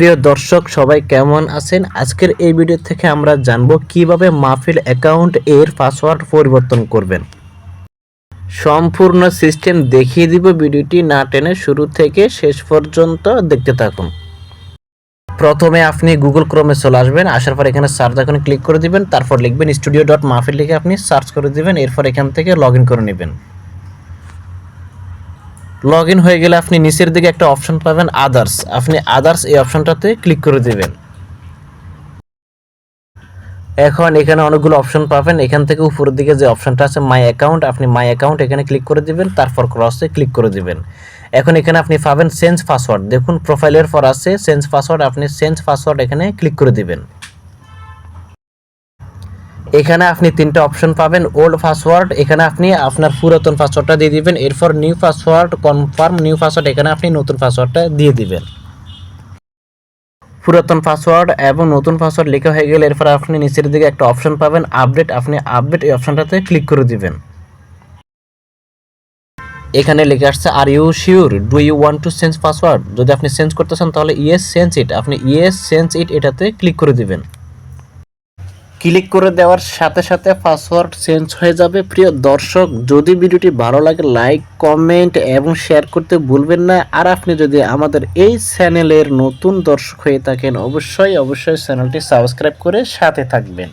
প্রিয় দর্শক, সবাই কেমন আছেন? আজকের এই ভিডিও থেকে আমরা জানব কীভাবে মাহফিল অ্যাকাউন্ট এর পাসওয়ার্ড পরিবর্তন করবেন। সম্পূর্ণ সিস্টেম দেখিয়ে দিব ভিডিওটি না টেনে শুরু থেকে শেষ পর্যন্ত দেখতে থাকুন। প্রথমে আপনি গুগল ক্রোমে চলে আসবেন, আসার পর এখানে সার্চ এখানে ক্লিক করে দিবেন, তারপর লিখবেন স্টুডিও ডট মাহফিল লিখে আপনি সার্চ করে দিবেন, এরপর এখান থেকে লগ করে নেবেন। লগ ইন হয়ে গেলে আপনি নিচের দিকে একটা অপশন পাবেন আদার্স আপনি আদার্স এই অপশনটাতে ক্লিক করে দিবেন। এখন এখানে অনেকগুলো অপশন পাবেন। এখান থেকে উপরের দিকে যে অপশনটা আছে মাই অ্যাকাউন্ট আপনি মাই অ্যাকাউন্ট এখানে ক্লিক করে দিবেন। তারপর ক্রসে ক্লিক করে দিবেন। এখন এখানে আপনি পাবেন চেঞ্জ পাসওয়ার্ড দেখুন প্রোফাইলের পর আছে চেঞ্জ পাসওয়ার্ড আপনি চেঞ্জ পাসওয়ার্ড এখানে ক্লিক করে দিবেন। এখানে আপনি তিনটা অপশন পাবেন ওল্ড পাসওয়ার্ড এখানে আপনি আপনার পুরাতন পাসওয়ার্ডটা দিয়ে দিবেন, এরপর new password confirm new password এখানে আপনি নতুন পাসওয়ার্ডটা দিয়ে দিবেন। পুরাতন পাসওয়ার্ড এবং নতুন পাসওয়ার্ড লেখা হয়ে গেলে এরপর আপনি নিচের দিকে একটা অপশন পাবেন আপডেট আপনি আপডেট এই অপশনটাতে ক্লিক করে দিবেন। এখানে লিখে আসছে are you sure do you want to change password যদি আপনি চেঞ্জ করতে চান তাহলে ইয়েস চেঞ্জ ইট আপনি ইয়েস চেঞ্জ ইট এটাতে ক্লিক করে দিবেন। ক্লিক করে দেওয়ার সাথে সাথে পাসওয়ার্ড চেঞ্জ হয়ে যাবে। প্রিয় দর্শক, যদি ভিডিওটি ভালো লাগে লাইক কমেন্ট এবং শেয়ার করতে ভুলবেন না। আর আপনি যদি আমাদের এই চ্যানেলের নতুন দর্শক হয়ে থাকেন, অবশ্যই অবশ্যই চ্যানেলটি সাবস্ক্রাইব করে সাথে থাকবেন।